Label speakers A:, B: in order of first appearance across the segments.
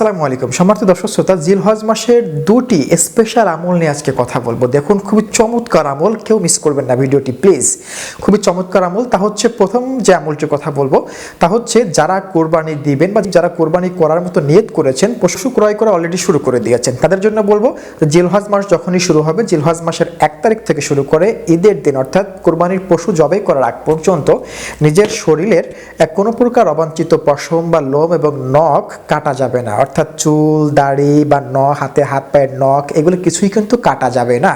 A: আসসালামু আলাইকুম। সম্মানিত দর্শক শ্রোতা, জিলহজ মাসের দুটি স্পেশাল আমল নিয়ে আজকে কথা বলব। দেখুন, খুবই চমৎকার আমল, কেউ মিস করবেন না ভিডিওটি প্লিজ খুবই চমৎকার আমল। তা হচ্ছে প্রথম যে আমলটির কথা বলব, তা হচ্ছে যারা কোরবানি দিবেন বা যারা কোরবানি করার মতো নিয়ত করেছেন, পশু ক্রয় করা অলরেডি শুরু করে দিয়েছেন। তাদের জন্য বলব, জিলহজ মাস যখনই শুরু হবে, জিলহজ মাসের এক তারিখ থেকে শুরু করে ঈদের দিন, অর্থাৎ কোরবানির পশু জবাই করার আগ পর্যন্ত নিজের শরীরের কোনো প্রকার অবাঞ্ছিত পশম বা লোম এবং নখ কাটা যাবে না। অর্থাৎ চুল, দাড়ি বা ন হাতে হাত, পায়ের নখ, এগুলো কিছুই কিন্তু কাটা যাবে না।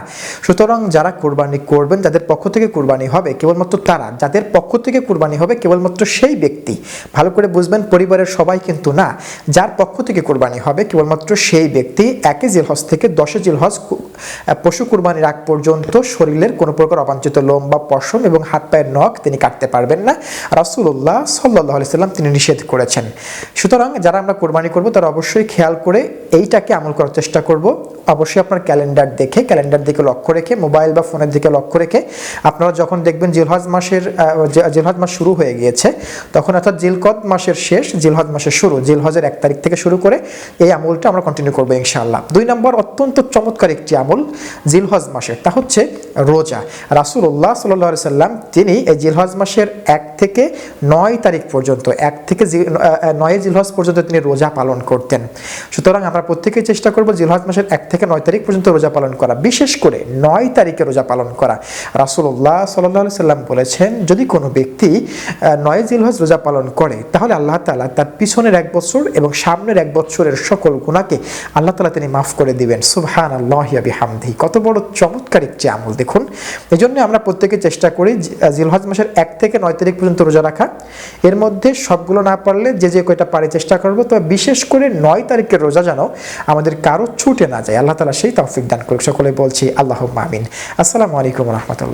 A: সুতরাং যারা কোরবানি করবেন, যাদের পক্ষ থেকে কোরবানি হবে, কেবলমাত্র তারা, যাদের পক্ষ থেকে কোরবানি হবে, কেবলমাত্র সেই ব্যক্তি। ভালো করে বুঝবেন, পরিবারের সবাই কিন্তু না। যার পক্ষ থেকে কোরবানি হবে, কেবলমাত্র সেই ব্যক্তি। একে জিলহজ থেকে দশে জিলহজ পশু কোরবানির আগ পর্যন্ত শরীরের কোনো প্রকার অবাঞ্ছিত লোম বা পশম এবং হাত, পায়ের নখ তিনি কাটতে পারবেন না। রাসুল্লাহ সাল্লাহ সাল্লাম তিনি নিষেধ করেছেন। সুতরাং যারা আমরা কোরবানি করব, তারা অবশ্যই খেয়াল করে এইটাকে আমল করার চেষ্টা করব। অবশ্যই আপনার ক্যালেন্ডার দেখে, ক্যালেন্ডার দিকে লক্ষ্য রেখে, মোবাইল বা ফোনের দিকে লক্ষ্য রেখে আপনারা যখন দেখবেন জিলহজ মাসের জিলহজ মাস শুরু হয়ে গিয়েছে, তখন অর্থাৎ জিলকদ মাসের শেষ, জিলহজ মাসের শুরু, জিলহজের এক তারিখ থেকে শুরু করে এই আমলটা আমরা কন্টিনিউ করব ইনশাআল্লাহ। দুই নম্বর, অত্যন্ত চমৎকার একটি আমল, জিলহজ মাসের, তা হচ্ছে রোজা। রাসুল্লাহ সাল্লাহ সাল্লাম, তিনি এই জিলহজ মাসের এক থেকে নয় তারিখ পর্যন্ত, এক থেকে নয় জিলহজ পর্যন্ত তিনি রোজা পালন করতেন। সুতরাং আমরা প্রত্যেকেই চেষ্টা করব জিলহজ মাসের এক থেকে নয় তারিখ পর্যন্ত রোজা পালন করা, বিশেষ করে নয় তারিখে রোজা পালন করা। রাসুল্লাহ সাল্লাহ সাল্লাম বলেছেন, যদি কোনো ব্যক্তি নয় জিলহজ রোজা পালন করে, তাহলে আল্লাহ তালা তার পিছনের এক বছর এবং সামনের এক বছরের সকল গুণাকে আল্লাহ তালা তিনি মাফ করে দিবেন। সুবহান আল্লাহ হামদি কত বড় চমৎকার একটি আমল, দেখুন। এই জন্য আমরা প্রত্যেকে চেষ্টা করি জিলহজ মাসের এক থেকে নয় তারিখ পর্যন্ত রোজা রাখা। এর মধ্যে সবগুলো না পারলে যে যে কয়টা পারে চেষ্টা করব, তবে বিশেষ করে নয় তারিখের রোজা যেন আমাদের কারও ছুটে না যায়। আল্লাহ তালা সেই তৌফিক দান করুক। সকলে বলছি আল্লাহ মামিন আসসালামু আলাইকুম রহমতুল্লাহ।